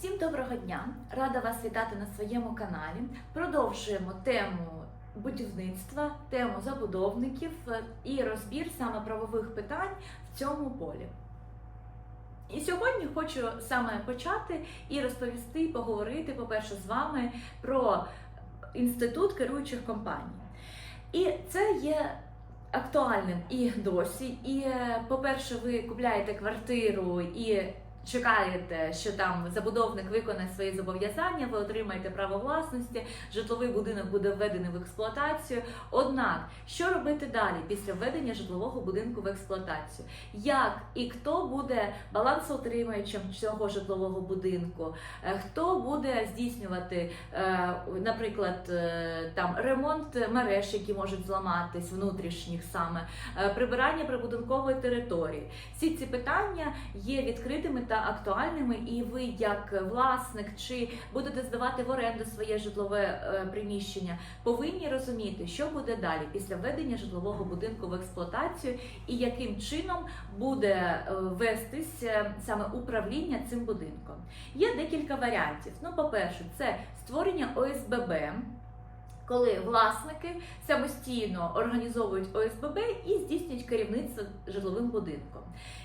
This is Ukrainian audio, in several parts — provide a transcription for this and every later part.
Всім доброго дня! Рада вас вітати на своєму каналі. Продовжуємо тему будівництва, тему забудовників е, і розбір саме правових питань в цьому полі. І сьогодні хочу саме почати і розповісти, поговорити, по-перше, з вами про інститут керуючих компаній. І це є актуальним і досі. І, е, по-перше, ви купляєте квартиру і чекаєте, що там забудовник виконає свої зобов'язання, ви отримаєте право власності, житловий будинок буде введений в експлуатацію. Однак, що робити далі після введення житлового будинку в експлуатацію? Як і хто буде балансоутримуючим цього житлового будинку? Е, Хто буде здійснювати, е, наприклад, е, там ремонт мереж, які можуть зламатись, внутрішніх саме, прибирання прибудинкової території? Всі ці питання є відкритими та актуальними, і ви, як власник, чи будете здавати в оренду своє житлове е, приміщення, повинні розуміти, що буде далі після введення житлового будинку в експлуатацію і яким чином буде е, вестись е, саме управління цим будинком. Є декілька варіантів. Ну, по-перше, це створення ОСББ. Коли власники самостійно організовують ОСББ і здійснюють керівництво житловим будинком.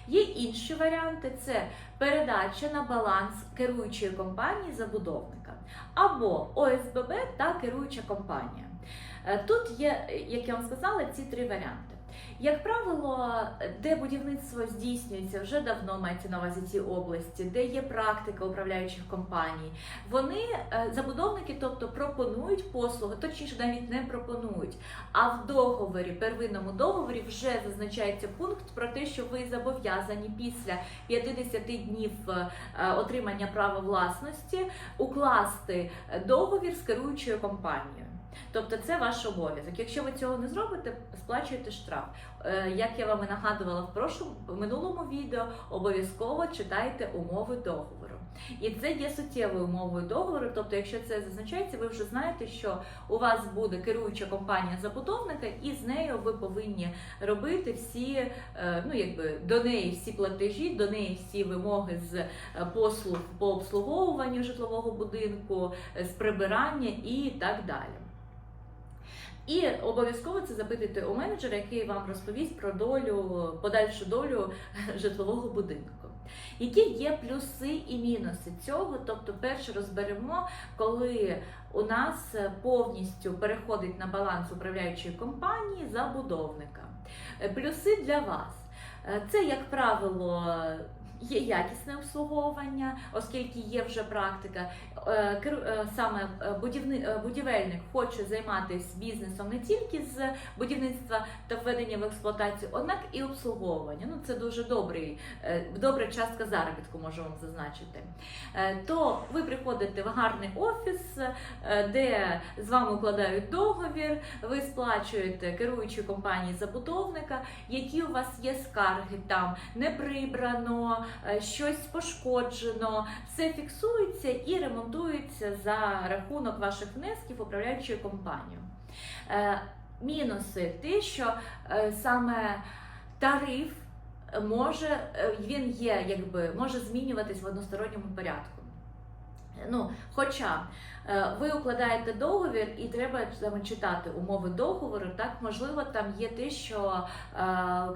Є інші варіанти: це передача на баланс керуючої компанії забудовника або ОСББ та керуюча компанія. Е, Тут є, як я вам сказала, ці три варіанти. Як правило, де будівництво здійснюється вже давно мається на увазі ці області, де є практика управляючих компаній, вони е, забудовники, тобто пропонують послуги, точніше навіть не пропонують. А в договорі, первинному договорі, вже зазначається пункт про те, що ви зобов'язані після 50 днів е, отримання права власності укласти договір з керуючою компанією. Тобто це ваш обов'язок. Якщо ви цього не зробите, сплачуєте штраф. Е, Як я вам і нагадувала в прошлому минулому відео, обов'язково читайте умови договору. І це є суттєвою умовою договору. Тобто, якщо це зазначається, ви вже знаєте, що у вас буде керуюча компанія забудовника, і з нею ви повинні робити всі, е, ну якби до неї всі платежі, до неї всі вимоги з е, послуг по обслуговуванню житлового будинку, з прибирання і так далі. І обов'язково це запитуйте у менеджера, який вам розповість про долю, подальшу долю житлового будинку. Які є плюси і мінуси цього? Тобто, перше розберемо, коли у нас повністю переходить на баланс управляючої компанії забудовника. Е, Плюси для вас. Е, Це, як правило, є якісне обслуговування, оскільки є вже практика. Е, е, Саме е, будівельник хоче займатися бізнесом не тільки з будівництва та введення в експлуатацію, однак і обслуговування. Ну це дуже добрий, добра частка заробітку, можу вам зазначити. То ви приходите в гарний офіс, де з вами укладають договір, ви сплачуєте керуючій компанії забудовника, які у вас є скарги там не прибрано, щось пошкоджено, все фіксується і ремонтується за рахунок ваших внесків управляючою компанією. Е, Мінуси те, що е, саме тариф може е, він є, якби може змінюватись в односторонньому порядку. Ну, хоча е, ви укладаєте договір і треба саме читати умови договору, так можливо, там є те, що е,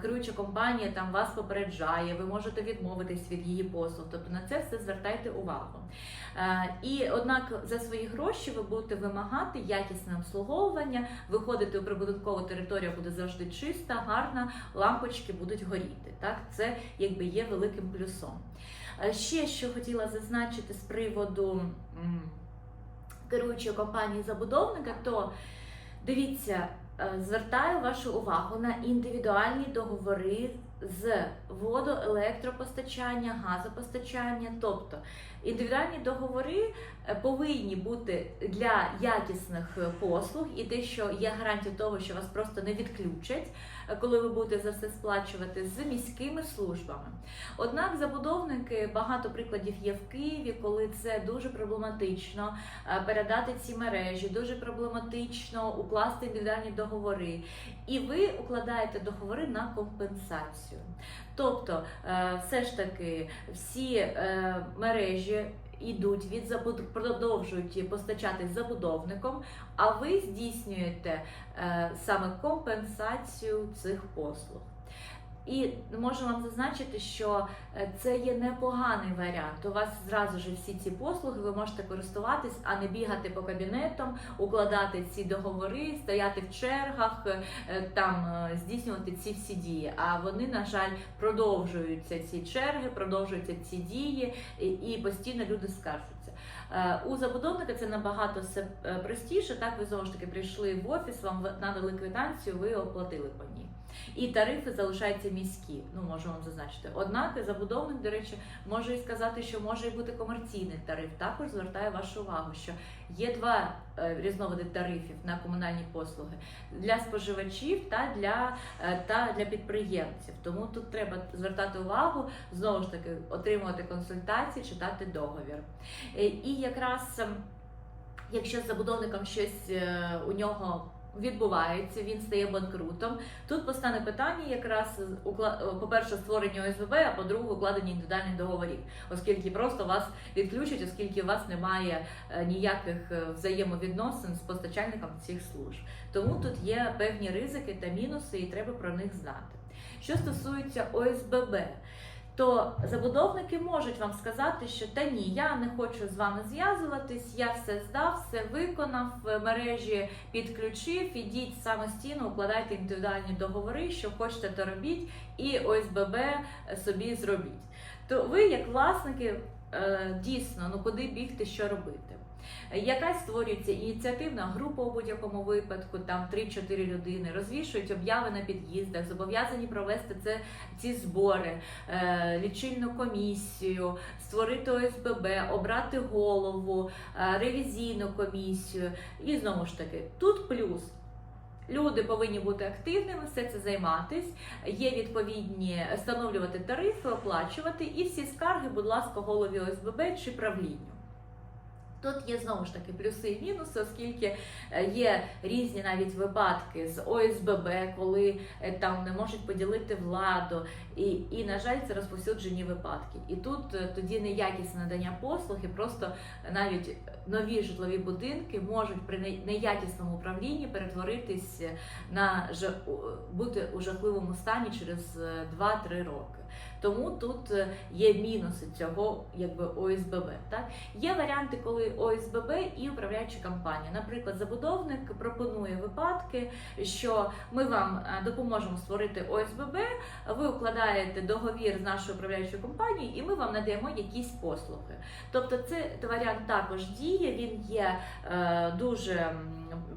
керуюча компанія там вас попереджає, ви можете відмовитись від її послуг. Тобто на це все звертайте увагу. Е, і однак за свої гроші ви будете вимагати якісне обслуговування, виходити у прибудинкову територію буде завжди чиста, гарна, лампочки будуть горіти. Так, це якби є великим плюсом. Ще що хотіла зазначити з приводу керуючої компанії забудовника, то дивіться, е, звертаю вашу увагу на індивідуальні договори з водо, електропостачання, газопостачання. Тобто індивідуальні договори е, повинні бути для якісних е, послуг і те, що є гарантією того, що вас просто не відключать, е, коли ви будете за все сплачувати з міськими службами. Однак забудовники багато прикладів є в Києві, коли це дуже проблематично передати ці мережі, дуже проблематично укласти індивідуальні договори. І ви укладаєте договори на компенсацію. Тобто, е, все ж таки, всі е, мережі йдуть від продовжують постачатись забудовником, а ви здійснюєте е, саме компенсацію цих послуг. І можу вам зазначити, що е, це є непоганий варіант. У вас зразу ж всі ці послуги ви можете користуватись, а не бігати по кабінетам, укладати ці договори, стояти в чергах, е, там е, здійснювати ці всі дії. А вони, на жаль, продовжуються ці черги, продовжуються ці дії, і, постійно люди скаржаться. Е, У забудовника це набагато все простіше. Так, ви знову ж таки прийшли в офіс, вам надали квитанцію, ви оплатили по ній. І тарифи залишаються міські. Ну можу вам зазначити. Однак забудовник, до речі, може і сказати, що може і бути комерційний тариф. Також звертаю вашу увагу, що є два е, різновиди тарифів на комунальні послуги для споживачів та для, е, та для підприємців. Тому тут треба звертати увагу, знову ж таки, отримувати консультації, читати договір. Е, І якраз ем, якщо з забудовником щось у нього відбувається, він стає банкрутом. Тут постане питання якраз укла- е, по-перше, створення ОСББ, а по-друге, укладення індивідуальних договорів, оскільки просто вас відключать, оскільки у вас немає е, ніяких е, взаємовідносин з постачальником цих служб. Тому тут є певні ризики та мінуси, і треба про них знати. Що стосується ОСББ, то забудовники можуть вам сказати, що та ні, я не хочу з вами зв'язуватись, я все здав, все виконав, мережі підключив, ідіть самостійно, укладайте індивідуальні договори, що хочете, то робіть, і ОСББ собі зробіть. То ви, як власники, е, дійсно, ну куди бігти, що робити? Якась створюється ініціативна група у будь-якому випадку, там 3-4 людини, розвішують обяви на під'їздах, зобов'язані провести це ці збори, е, лічильну комісію, створити ОСББ, обрати голову, е, ревізійну комісію. І знову ж таки, тут плюс. Люди повинні бути активними, все це займатись. Є відповідні встановлювати тарифи, оплачувати, і всі скарги, будь ласка, голові ОСББ чи правлінню. Тут є знову ж таки плюси і мінуси, оскільки е, є різні навіть випадки з ОСББ, коли е, там не можуть поділити владу, і, і на жаль, це розповсюджені випадки. І тут е, тоді неякісне надання послуг, і просто навіть нові житлові будинки можуть при неякісному управлінні перетворитись на бути у жахливому стані через е, 2-3 роки. Тому тут е, є мінуси цього якби ОСББ. Так є варіанти, коли ОСББ і управляюча компанія. Наприклад, забудовник пропонує випадки, що ми вам е, допоможемо створити ОСББ, ви укладаєте договір з нашою управляючою компанією, і ми вам надаємо якісь послуги. Тобто, це варіант також діє. Він є е, дуже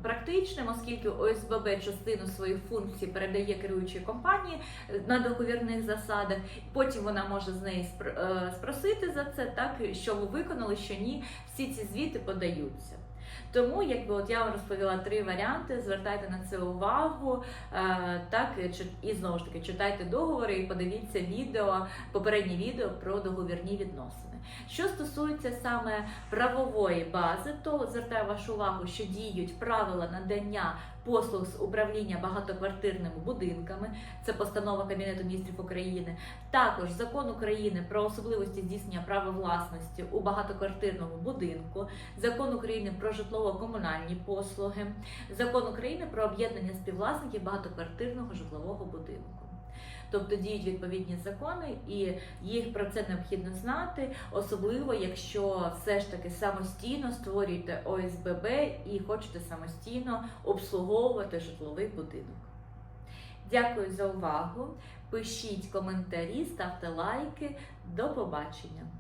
практичним, оскільки ОСББ частину своїх функцій передає керуючій компанії е, на договірних засадах. Потім вона може з неї е, спросити за це, так що ви виконали, що ні. Всі ці звіти подаються. Тому, якби от я вам розповіла три варіанти, звертайте на це увагу, е, так і знову ж таки читайте договори і подивіться відео, попереднє відео про договірні відносини. Що стосується саме правової бази, то звертаю вашу увагу, що діють правила надання послуг з управління багатоквартирними будинками. Це постанова Кабінету міністрів України. Також закон України про особливості здійснення права власності у багатоквартирному будинку, закон України про житлово-комунальні послуги, закон України про об'єднання співвласників багатоквартирного житлового будинку. Тобто діють відповідні закони, і їх про це необхідно знати, особливо якщо все ж таки самостійно створюєте ОСББ і хочете самостійно обслуговувати житловий будинок. Дякую за увагу. Пишіть коментарі, ставте лайки. До побачення!